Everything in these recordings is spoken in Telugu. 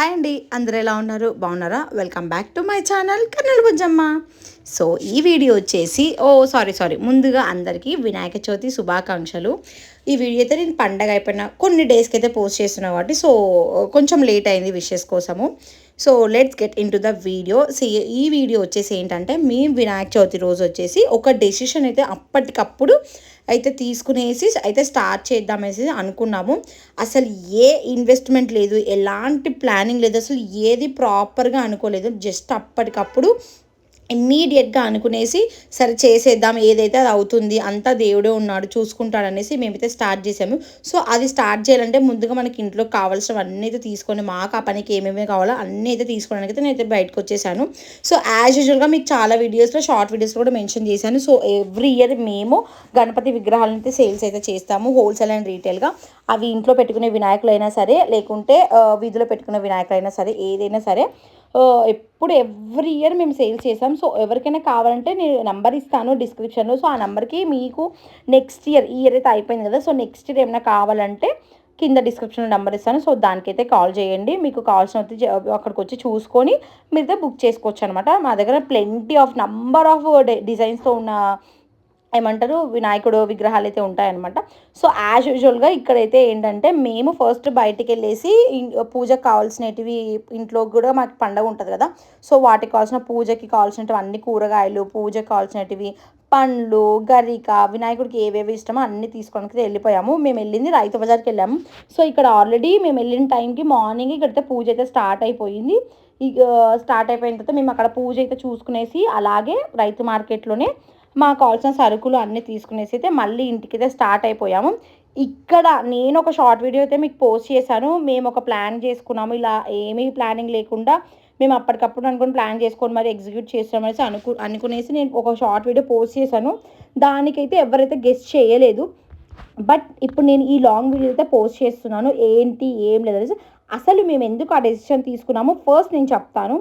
హాయ్ అండి అందరు ఎలా ఉన్నారు? బాగున్నారా? Welcome back to my channel Kannela Bujjamma so ఈ వీడియో వచ్చేసి ఓ సారీ సారీ ముందుగా అందరికీ వినాయక చవితి శుభాకాంక్షలు. ఈ వీడియో అయితే నేను పండగ అయిపోయిన కొన్ని డేస్కి అయితే పోస్ట్ చేస్తున్నా కాబట్టి సో కొంచెం లేట్ అయింది విషెస్ కోసము. So let's get into the video so ఈ వీడియో వచ్చేసి ఏంటంటే మీ వినాయక చవితి రోజు వచ్చేసి ఒక డెసిషన్ అయితే అప్పటికప్పుడు అయితే తీసుకునేసి అయితే స్టార్ట్ చేద్దామనేసి అనుకున్నాము. అసలు ఏ ఇన్వెస్ట్మెంట్ లేదు ఎలాంటి ప్లానింగ్ లేదు అసలు ఏది ప్రాపర్గా అనుకోలేదు జస్ట్ అప్పటికప్పుడు ఇమ్మీడియట్గా అనుకునేసి సరే చేసేద్దాం ఏదైతే అది అవుతుంది అంతా దేవుడే ఉన్నాడు చూసుకుంటాడనేసి మేమైతే స్టార్ట్ చేసాము. సో అది స్టార్ట్ చేయాలంటే ముందుగా మనకి ఇంట్లో కావాల్సినవన్నీ అయితే తీసుకొని మాకు ఆ పనికి ఏమేమి కావాలో అన్నీ అయితే తీసుకోవడానికి అయితే నేనైతే బయటకు వచ్చేసాను. సో యాజ్ యూజువల్గా మీకు చాలా వీడియోస్లో షార్ట్ వీడియోస్లో కూడా మెన్షన్ చేశాను. సో ఎవ్రీ ఇయర్ మేము గణపతి విగ్రహాలను అయితే సేల్స్ అయితే చేస్తాము హోల్సేల్ అండ్ రీటైల్గా అవి ఇంట్లో పెట్టుకునే వినాయకులైనా సరే లేకుంటే వీధిలో పెట్టుకునే వినాయకులైనా సరే ఏదైనా సరే ఎప్పుడు ఎవ్రీ ఇయర్ మేము సేల్ చేసాం. సో ఎవరికైనా కావాలంటే నేను నెంబర్ ఇస్తాను డిస్క్రిప్షన్లో. సో ఆ నెంబర్కి మీకు నెక్స్ట్ ఇయర్ ఈ ఇయర్ అయితే అయిపోయింది కదా. సో నెక్స్ట్ ఇయర్ ఏమైనా కావాలంటే కింద డిస్క్రిప్షన్లో నెంబర్ ఇస్తాను. సో దానికైతే కాల్ చేయండి. మీకు కావాల్సిన వచ్చి అక్కడికి వచ్చి చూసుకొని మీరైతే బుక్ చేసుకోవచ్చు అనమాట మా దగ్గర ప్లెంటీ ఆఫ్ నంబర్ ఆఫ్ డిజైన్స్తో ఉన్న ఏమంటారు వినాయకుడు విగ్రహాలు అయితే ఉంటాయన్నమాట. సో యాజ్ యూజువల్గా ఇక్కడైతే ఏంటంటే మేము ఫస్ట్ బయటికి వెళ్ళేసి పూజకు కావాల్సినవి ఇంట్లో కూడా మాకు పండగ ఉంటుంది కదా. సో వాటికి కావాల్సిన పూజకి కావాల్సినవి అన్ని కూరగాయలు పూజకి కావాల్సినవి పండ్లు గరిక వినాయకుడికి ఏవేవి ఇష్టమో అన్నీ తీసుకోవడానికి వెళ్ళిపోయాము. మేము వెళ్ళింది రైతు బజార్కి వెళ్ళాము. సో ఇక్కడ ఆల్రెడీ మేము వెళ్ళిన టైంకి మార్నింగ్ ఇక్కడైతే పూజ అయితే స్టార్ట్ అయిపోయింది. ఇక స్టార్ట్ అయిపోయిన తర్వాత మేము అక్కడ పూజ అయితే చూసుకునేసి అలాగే రైతు మార్కెట్లోనే మాకు కావాల్సిన సరుకులు అన్నీ తీసుకునేసి అయితే మళ్ళీ ఇంటికి అయితే స్టార్ట్ అయిపోయాము. ఇక్కడ నేను ఒక షార్ట్ వీడియో అయితే మీకు పోస్ట్ చేశాను. మేము ఒక ప్లాన్ చేసుకున్నాము. ఇలా ఏమీ ప్లానింగ్ లేకుండా మేము అప్పటికప్పుడు అనుకుని ప్లాన్ చేసుకొని మరి ఎగ్జిక్యూట్ చేస్తాం అనేసి అనుకు అనుకునేసి నేను ఒక షార్ట్ వీడియో పోస్ట్ చేశాను. దానికైతే ఎవరైతే గెస్ట్ చేయలేదు. బట్ ఇప్పుడు నేను ఈ లాంగ్ వీడియో అయితే పోస్ట్ చేస్తున్నాను. ఏంటి ఏం లేదు అసలు మేము ఎందుకు ఆ డెసిషన్ తీసుకున్నామో ఫస్ట్ నేను చెప్తాను.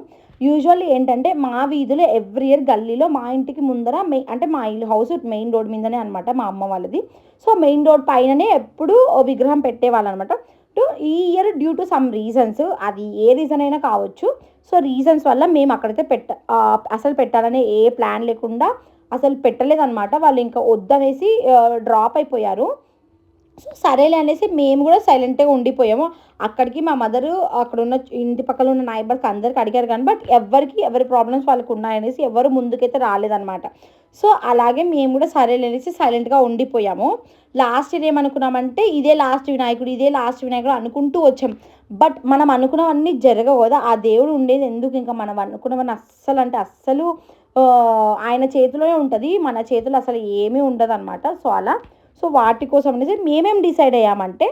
యూజువల్లీ ఏంటంటే మా వీధిలో ఎవ్రీ ఇయర్ గల్లీలో మా ఇంటికి ముందర మెయిన్ అంటే మా ఇల్లు హౌస్ మెయిన్ రోడ్ మీదనే అనమాట మా అమ్మ వాళ్ళది. సో మెయిన్ రోడ్ పైననే ఎప్పుడు విగ్రహం పెట్టేవాళ్ళు అనమాట టు ఈ year due to some reasons అది ఏ రీజన్ అయినా కావచ్చు. సో రీజన్స్ వల్ల మేము అక్కడైతే పెట్ట అసలు పెట్టాలనే ఏ ప్లాన్ లేకుండా అసలు పెట్టలేదన్నమాట. వాళ్ళు ఇంకా వద్దనేసి డ్రాప్ అయిపోయారు. సో సరేలే అనేసి మేము కూడా సైలెంట్గా ఉండిపోయాము. అక్కడికి మా మదరు అక్కడ ఉన్న ఇంటి పక్కన ఉన్న నైబర్స్ అందరికి అడిగారు కానీ బట్ ఎవరికి ఎవరి ప్రాబ్లమ్స్ వాళ్ళకి ఉన్నాయనేసి ఎవరు ముందుకైతే రాలేదన్నమాట. సో అలాగే మేము కూడా సరేలే అనేసి సైలెంట్గా ఉండిపోయాము. లాస్ట్ ఇయర్ ఏమనుకున్నామంటే ఇదే లాస్ట్ వినాయకుడు ఇదే లాస్ట్ వినాయకుడు అనుకుంటూ వచ్చాం. బట్ మనం అనుకున్నవన్నీ జరగవు కదా. ఆ దేవుడు ఉండేది ఎందుకు? ఇంకా మనం అనుకున్నవన్నీ అస్సలు అంటే అస్సలు ఆయన చేతిలోనే ఉంటుంది. మన చేతిలో అసలు ఏమీ ఉండదు అనమాట సో అలా సో వాటి కోసం అనేసి మేమేం డిసైడ్ అయ్యామంటే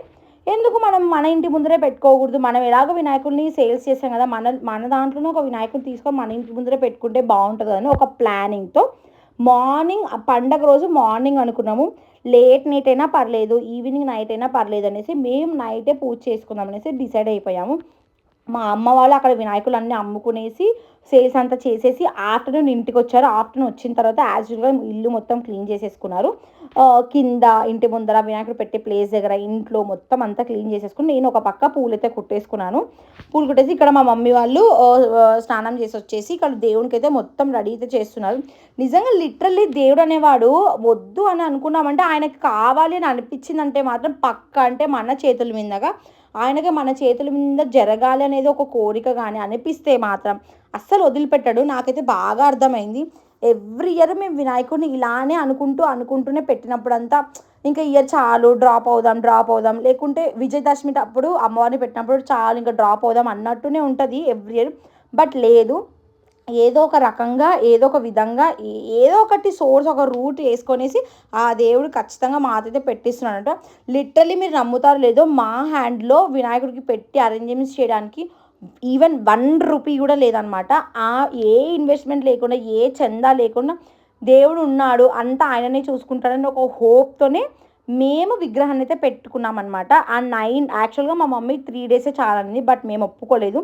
ఎందుకు మనం మన ఇంటి ముందరే పెట్టుకోకూడదు? మనం ఎలాగో వినాయకుడిని సేల్స్ చేసాం కదా మన మన దాంట్లోనే ఒక వినాయకుడిని తీసుకొని మన ఇంటి ముందరే పెట్టుకుంటే బాగుంటుంది అని ఒక ప్లానింగ్తో మార్నింగ్ ఆ పండగ రోజు మార్నింగ్ అనుకున్నాము. లేట్ నైట్ అయినా పర్లేదు ఈవినింగ్ నైట్ అయినా పర్లేదు అనేసి మేము నైటే పూజ చేసుకుందాం అనేసి డిసైడ్ అయిపోయాము. మా అమ్మ వాళ్ళు అక్కడ వినాయకులు అన్నీ అమ్ముకునేసి సేల్స్ అంతా చేసేసి ఆఫ్టర్నూన్ ఇంటికి వచ్చారు ఆఫ్టర్నూన్ వచ్చిన తర్వాత యాజ్ యూజువల్ ఇల్లు మొత్తం క్లీన్ చేసేసుకున్నారు. కింద ఇంటి ముందర వినాయకుడు పెట్టే ప్లేస్ దగ్గర ఇంట్లో మొత్తం అంతా క్లీన్ చేసేసుకుని నేను ఒక పక్క పూలైతే కుట్టేసుకున్నాను. పూలు కుట్టేసి ఇక్కడ మా మమ్మీ వాళ్ళు స్నానం చేసి వచ్చేసి ఇక్కడ దేవునికి అయితే మొత్తం రెడీ అయితే చేస్తున్నారు. నిజంగా లిటరల్లీ దేవుడు అనేవాడు వద్దు అని అనుకున్నామంటే ఆయనకి కావాలి అని అనిపించిందంటే మాత్రం పక్క అంటే మన చేతుల మీదగా ఆయనకి మన చేతుల మీద జరగాలి అనేది ఒక కోరిక కానీ అనిపిస్తే మాత్రం అస్సలు వదిలిపెట్టాడు. నాకైతే బాగా అర్థమైంది. ఎవ్రీ ఇయర్ మేము వినాయకుడిని ఇలానే అనుకుంటూ అనుకుంటూనే పెట్టినప్పుడంతా ఇంకా ఇయర్ చాలు డ్రాప్ అవుదాం డ్రాప్ అవుదాం. లేకుంటే విజయదశమి అప్పుడు అమ్మవారిని పెట్టినప్పుడు చాలు ఇంకా డ్రాప్ అవుదాం అన్నట్టునే ఉంటుంది ఎవ్రీ ఇయర్. బట్ లేదు ఏదో ఒక రకంగా ఏదో ఒక విధంగా ఏదో ఒకటి సోర్స్ ఒక రూట్ వేసుకొనేసి ఆ దేవుడు ఖచ్చితంగా మాతైతే పెట్టిస్తున్నాడట. లిటరలీ మీరు నమ్ముతారు లేదో మా హ్యాండ్లో వినాయకుడికి పెట్టి అరేంజ్మెంట్స్ చేయడానికి ఈవెన్ వన్ రూపీ కూడా లేదనమాట. ఆ ఏ ఇన్వెస్ట్మెంట్ లేకుండా ఏ చందా లేకుండా దేవుడు ఉన్నాడు అంతా ఆయననే చూసుకుంటాడని ఒక హోప్తోనే మేము విగ్రహాన్ని అయితే పెట్టుకున్నాం అనమాట ఆ నైన్ యాక్చువల్గా మా మమ్మీ త్రీ డేసే చాలని బట్ మేము ఒప్పుకోలేదు.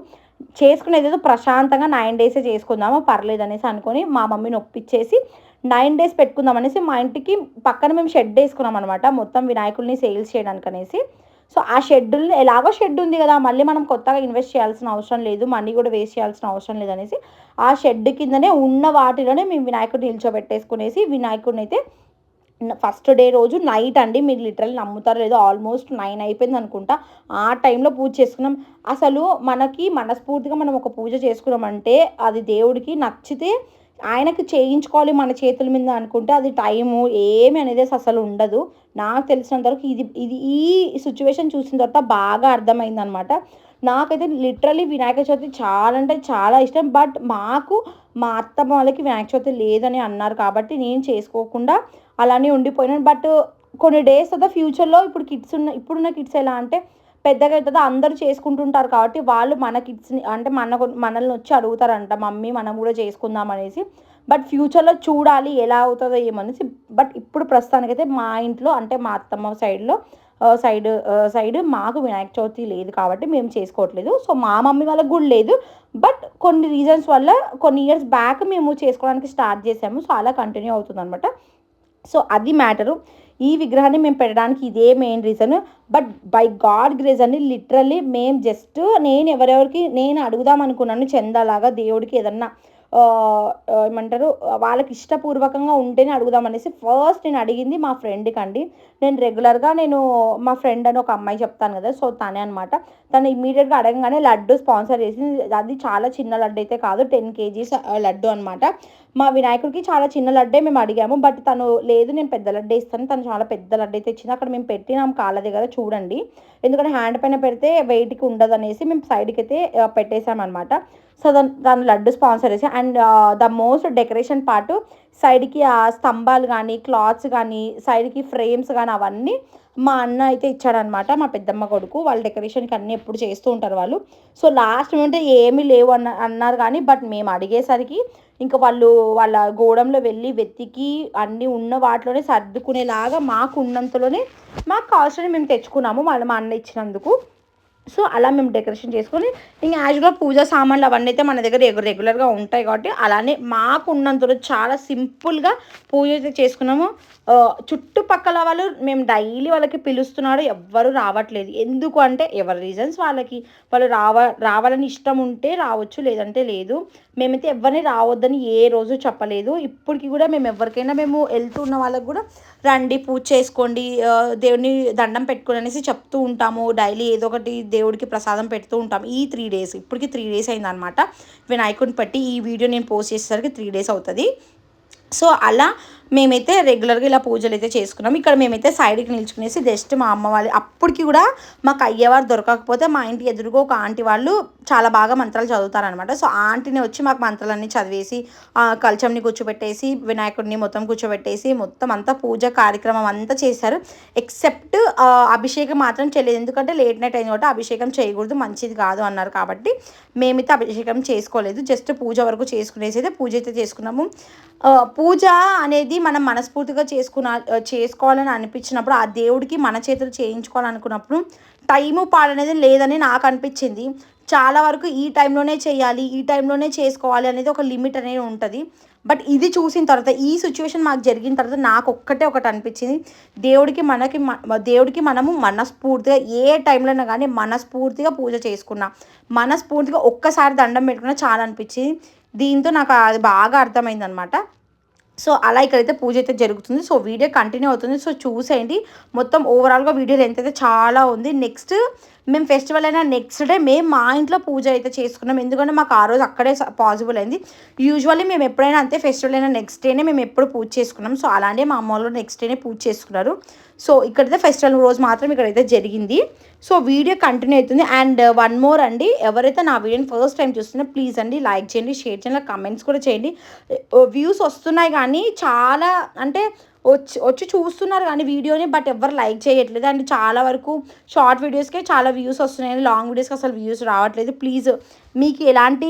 చేసుకునేది ఏదో ప్రశాంతంగా నైన్ డేసే చేసుకుందాము పర్లేదు అనేసి అనుకొని మా మమ్మీని ఒప్పించేసి నైన్ డేస్ పెట్టుకుందాం అనేసి మా ఇంటికి పక్కన మేము షెడ్ వేసుకున్నాం అనమాట మొత్తం వినాయకుల్ని సేల్స్ చేయడానికి అనేసి. సో ఆ షెడ్యూల్ని ఎలాగో షెడ్ ఉంది కదా మళ్ళీ మనం కొత్తగా ఇన్వెస్ట్ చేయాల్సిన అవసరం లేదు మనీ కూడా వేస్ట్ చేయాల్సిన అవసరం లేదనేసి ఆ షెడ్ కిందనే ఉన్న వాటిలోనే మేము వినాయకుడిని నిల్చోబెట్టేసుకునేసి వినాయకుడిని అయితే ఫస్ట్ డే రోజు నైట్ అండి. మీరు లిటరల్ నమ్ముతారు లేదో ఆల్మోస్ట్ నైన్ అయిపోయింది అనుకుంటా. ఆ టైంలో పూజ చేసుకున్నాం. అసలు మనకి మనస్ఫూర్తిగా మనం ఒక పూజ చేసుకున్నామంటే అది దేవుడికి నచ్చితే ఆయనకి చేయించుకోవాలి మన చేతుల మీద అనుకుంటే అది టైము ఏమి అనేది అసలు ఉండదు. నాకు తెలిసినంత వరకు ఇది ఇది ఈ సిచ్యువేషన్ చూసిన తర్వాత బాగా అర్థమైందనమాట. నాకైతే లిటరలీ వినాయక చవితి చాలా అంటే చాలా ఇష్టం. బట్ మాకు మా అత్తమ్మ వాళ్ళకి వినాయక చవితి లేదని అన్నారు కాబట్టి నేను చేసుకోకుండా అలానే ఉండిపోయినాను బట్ కొన్ని డేస్ తర్వాత ఫ్యూచర్లో ఇప్పుడు కిడ్స్ ఉన్న ఇప్పుడున్న కిడ్స్ ఎలా అంటే పెద్దగా అవుతుందో అందరూ చేసుకుంటుంటారు కాబట్టి వాళ్ళు మన కిడ్స్ని అంటే మన మనల్ని వచ్చి అడుగుతారంట మమ్మీ మనం కూడా చేసుకుందాం అనేసి. బట్ ఫ్యూచర్లో చూడాలి ఎలా అవుతుందో ఏమనేసి బట్ ఇప్పుడు ప్రస్తుతానికైతే మా ఇంట్లో అంటే మా అత్తమ్మ సైడ్లో సైడ్ సైడ్ మాకు వినాయక చవితి లేదు కాబట్టి మేము చేసుకోవట్లేదు. సో మా మమ్మీ వాళ్ళకి కూడా లేదు. బట్ కొన్ని రీజన్స్ వల్ల కొన్ని ఇయర్స్ బ్యాక్ మేము చేసుకోవడానికి స్టార్ట్ చేసాము. సో అలా కంటిన్యూ అవుతుంది అనమాట సో అది మ్యాటరు. ఈ విగ్రహాన్ని మేము పెట్టడానికి ఇదే main reason but by God grace అని లిటరల్లీ మేము జస్ట్ నేను ఎవరెవరికి నేను అడుగుదాం అనుకున్నాను చందాలాగా దేవుడికి ఏదన్నా ఏమంటారు వాళ్ళకి ఇష్టపూర్వకంగా ఉంటేనే అడుగుదాం అనేసి ఫస్ట్ నేను అడిగింది మా ఫ్రెండ్కి అండి నేను రెగ్యులర్గా నేను మా ఫ్రెండ్ అని ఒక అమ్మాయి చెప్తాను కదా సో తనే అనమాట తను ఇమీడియట్గా అడగగానే లడ్డు స్పాన్సర్ చేసింది. అది చాలా చిన్న లడ్డు అయితే కాదు టెన్ కేజీస్ లడ్డు అనమాట మా వినాయకుడికి చాలా చిన్న లడ్డే మేము అడిగాము బట్ తను లేదు నేను పెద్ద లడ్డే ఇస్తాను తను చాలా పెద్ద లడ్డే అయితే అక్కడ మేము పెట్టినాం కాళ్ళ దగ్గర చూడండి. ఎందుకంటే హ్యాండ్ పైన పెడితే వెయిట్కి ఉండదు అనేసి మేము సైడ్కి అయితే పెట్టేశామన్నమాట. సో దాని దాని లడ్డు స్పాన్సర్ చేసి and the most decoration part సైడ్కి ఆ స్తంభాలు కానీ క్లాత్స్ కానీ సైడ్కి ఫ్రేమ్స్ కానీ అవన్నీ మా అన్న అయితే ఇచ్చాడనమాట మా పెద్దమ్మ కొడుకు. వాళ్ళ డెకరేషన్కి అన్నీ ఎప్పుడు చేస్తూ ఉంటారు వాళ్ళు. సో లాస్ట్ మూమెంట్ ఏమీ లేవు అన్న అన్నారు కానీ బట్ మేము అడిగేసరికి ఇంకా వాళ్ళు వాళ్ళ గోడంలో వెళ్ళి వెతికి అన్నీ ఉన్న వాటిలోనే సర్దుకునేలాగా మాకు ఉన్నంతలోనే మాకు కావాల్సిన మేము తెచ్చుకున్నాము వాళ్ళు మా అన్న ఇచ్చినందుకు. సో అలా మేము డెకరేషన్ చేసుకొని ఇంకా యాజువల్గా పూజా సామాన్లు అవన్నీ అయితే మన దగ్గర రెగ్యులర్గా ఉంటాయి కాబట్టి అలానే మాకు ఉన్నంతలో చాలా సింపుల్గా పూజ అయితే చేసుకున్నాము. చుట్టుపక్కల వాళ్ళు మేము డైలీ వాళ్ళకి పిలుస్తున్నాడు ఎవ్వరు రావట్లేదు. ఎందుకు అంటే ఎవరి రీజన్స్ వాళ్ళకి. వాళ్ళు రావ రావాలని ఇష్టం ఉంటే రావచ్చు లేదంటే లేదు. మేమైతే ఎవరిని రావద్దని ఏ రోజు చెప్పలేదు. ఇప్పటికి కూడా మేము ఎవరికైనా మేము వెళ్తున్న వాళ్ళకి కూడా రండి పూజ చేసుకోండి దేవుని దండం పెట్టుకుని అనేసి చెప్తూ ఉంటాము. డైలీ ఏదో ఒకటి దేవుడికి ప్రసాదం పెడుతూ ఉంటాము. ఈ త్రీ డేస్ ఇప్పటికి త్రీ డేస్ అయిందనమాట వినాయకుడిని పట్టి ఈ వీడియో నేను పోస్ట్ చేసేసరికి త్రీ డేస్ అవుతుంది. సో అలా మేమైతే రెగ్యులర్గా ఇలా పూజలు అయితే చేసుకున్నాం. ఇక్కడ మేమైతే సైడ్కి నిల్చుకునేసి జస్ట్ మా అమ్మ వాళ్ళు అప్పటికి కూడా మాకు అయ్యేవారు దొరకకపోతే మా ఇంటి ఎదురుగా ఒక ఆంటీ వాళ్ళు చాలా బాగా మంత్రాలు చదువుతారనమాట సో ఆంటీని వచ్చి మాకు మంత్రాలన్నీ చదివేసి కల్చంని కూర్చోబెట్టేసి వినాయకుడిని మొత్తం కూర్చోబెట్టేసి మొత్తం అంతా పూజ కార్యక్రమం అంతా చేశారు. ఎక్సెప్ట్ అభిషేకం మాత్రం చేయలేదు. ఎందుకంటే లేట్ నైట్ అయింది కాబట్టి అభిషేకం చేయకూడదు మంచిది కాదు అన్నారు కాబట్టి మేమైతే అభిషేకం చేసుకోలేదు. జస్ట్ పూజ వరకు చేసుకునేసి అయితే పూజ అయితే చేసుకున్నాము. పూజ అనేది మనం మనస్ఫూర్తిగా చేసుకున్న చేసుకోవాలని అనిపించినప్పుడు ఆ దేవుడికి మన చేతులు చేయించుకోవాలనుకున్నప్పుడు టైము పాడనేది లేదని నాకు అనిపించింది. చాలా వరకు ఈ టైంలోనే చేయాలి ఈ టైంలోనే చేసుకోవాలి అనేది ఒక లిమిట్ అనేది ఉంటుంది. బట్ ఇది చూసిన తర్వాత ఈ సిచ్యువేషన్ మాకు జరిగిన తర్వాత నాకు ఒక్కటే ఒకటి అనిపించింది. దేవుడికి మనకి దేవుడికి మనము మనస్ఫూర్తిగా ఏ టైంలోనే కానీ మనస్ఫూర్తిగా పూజ చేసుకున్నా మనస్ఫూర్తిగా ఒక్కసారి దండం పెట్టుకున్నా చాలా అనిపించింది. దీంతో నాకు అది బాగా అర్థమైంది అనమాట సో అలా ఇక్కడైతే పూజ అయితే జరుగుతుంది. సో వీడియో కంటిన్యూ అవుతుంది. సో చూసేయండి. మొత్తం ఓవరాల్గా వీడియో లెంత్ అయితే చాలా ఉంది. నెక్స్ట్ మేము ఫెస్టివల్ అయినా నెక్స్ట్ డే మేము మా ఇంట్లో పూజ అయితే చేసుకున్నాం. ఎందుకంటే మాకు ఆ రోజు అక్కడే పాసిబుల్ అయింది. యూజువల్లీ మేము ఎప్పుడైనా అంతే ఫెస్టివల్ అయినా నెక్స్ట్ డేనే మేము ఎప్పుడు పూజ చేసుకున్నాం. సో అలానే మా అమ్మ వాళ్ళు నెక్స్ట్ డేనే పూజ చేసుకున్నారు. సో ఇక్కడైతే ఫెస్టివల్ రోజు మాత్రం ఇక్కడైతే జరిగింది. సో వీడియో కంటిన్యూ అవుతుంది. అండ్ వన్ మోర్ అండి. ఎవరైతే నా వీడియోని ఫస్ట్ టైం చూస్తున్నా ప్లీజ్ అండి లైక్ చేయండి షేర్ చేయండి కమెంట్స్ కూడా చేయండి. Uh, వ్యూస్ వస్తున్నాయి కానీ చాలా అంటే వచ్చి వచ్చి చూస్తున్నారు కానీ వీడియోని బట్ ఎవరు లైక్ చేయట్లేదు. అండ్ చాలా వరకు షార్ట్ వీడియోస్కే చాలా వ్యూస్ వస్తున్నాయి. లాంగ్ వీడియోస్కి అసలు వ్యూస్ రావట్లేదు. ప్లీజ్ మీకు ఎలాంటి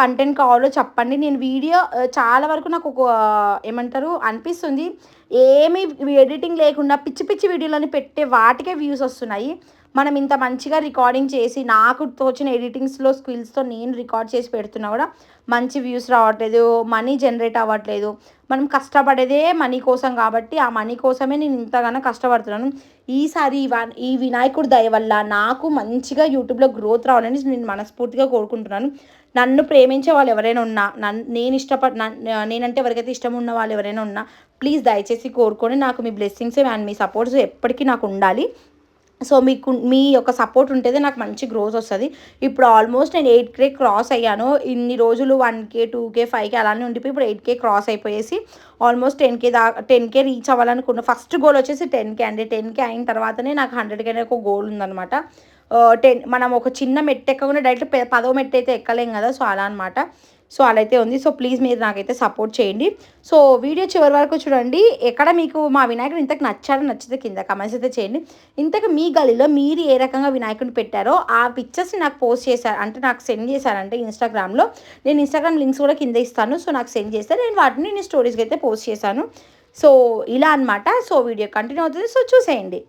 కంటెంట్ కావాలో చెప్పండి. నేను వీడియో చాలా వరకు నాకు ఒక ఏమంటారు అనిపిస్తుంది. ఏమి ఎడిటింగ్ లేకుండా పిచ్చి పిచ్చి వీడియోలని పెట్టే వాటికే వ్యూస్ వస్తున్నాయి. మనం ఇంత మంచిగా రికార్డింగ్ చేసి నాకు తోచిన ఎడిటింగ్స్లో స్కిల్స్తో నేను రికార్డ్ చేసి పెడుతున్నా కూడా మంచి వ్యూస్ రావట్లేదు మనీ జనరేట్ అవ్వట్లేదు. మనం కష్టపడేదే మనీ కోసం కాబట్టి ఆ మనీ కోసమే నేను ఇంతగానో కష్టపడుతున్నాను. ఈసారి ఈ వినాయకుడి దయ వల్ల నాకు మంచిగా యూట్యూబ్లో గ్రోత్ రావాలని నేను మనస్ఫూర్తిగా కోరుకుంటున్నాను. నన్ను ప్రేమించే వాళ్ళు ఎవరైనా ఉన్నా నన్ను నేను ఇష్టపడ నేనంటే ఎవరికైతే ఇష్టం ఉన్న వాళ్ళు ఎవరైనా ఉన్నా ప్లీజ్ దయచేసి కోరుకొని నాకు మీ బ్లెస్సింగ్స్ అండ్ మీ సపోర్ట్స్ ఎప్పటికీ నాకు ఉండాలి. సో మీకు మీ యొక్క సపోర్ట్ ఉంటేనే నాకు మంచి గ్రోత్ వస్తుంది. ఇప్పుడు ఆల్మోస్ట్ నేను ఎయిట్ కే క్రాస్ అయ్యాను. ఇన్ని రోజులు one K two K five K అలానే ఉండిపోయి ఇప్పుడు ఎయిట్ కే క్రాస్ అయిపోయేసి ఆల్మోస్ట్ టెన్ కే దా టెన్ కే రీచ్ అవ్వాలనుకున్న. ఫస్ట్ గోల్ వచ్చేసి టెన్ కే అండి. టెన్ కే అయిన తర్వాతనే నాకు హండ్రెడ్ కే ఒక గోల్ ఉందనమాట టెన్ మనం ఒక చిన్న మెట్టు ఎక్కకుండా డైరెక్ట్ పదో మెట్టు అయితే ఎక్కలేం కదా. సో అలా అనమాట సో అలా అయితే ఉంది. సో ప్లీజ్ మీరు నాకైతే సపోర్ట్ చేయండి. సో వీడియో చివరి వరకు చూడండి. ఎక్కడ మీకు మా వినాయకుడు ఇంతకు నచ్చాడో నచ్చితే కింద కమెంట్స్ అయితే చేయండి. ఇంతకు మీ గలిలో మీరు ఏ రకంగా వినాయకుడిని పెట్టారో ఆ పిక్చర్స్ని నాకు పోస్ట్ చేశారు. అంటే నాకు సెండ్ చేశారంటే ఇన్స్టాగ్రామ్లో నేను ఇన్స్టాగ్రామ్ లింక్స్ కూడా కింద ఇస్తాను. సో నాకు సెండ్ చేస్తే నేను వాటిని నేను స్టోరీస్కి అయితే పోస్ట్ చేశాను. సో ఇలా అనమాట సో వీడియో కంటిన్యూ అవుతుంది. సో చూసేయండి.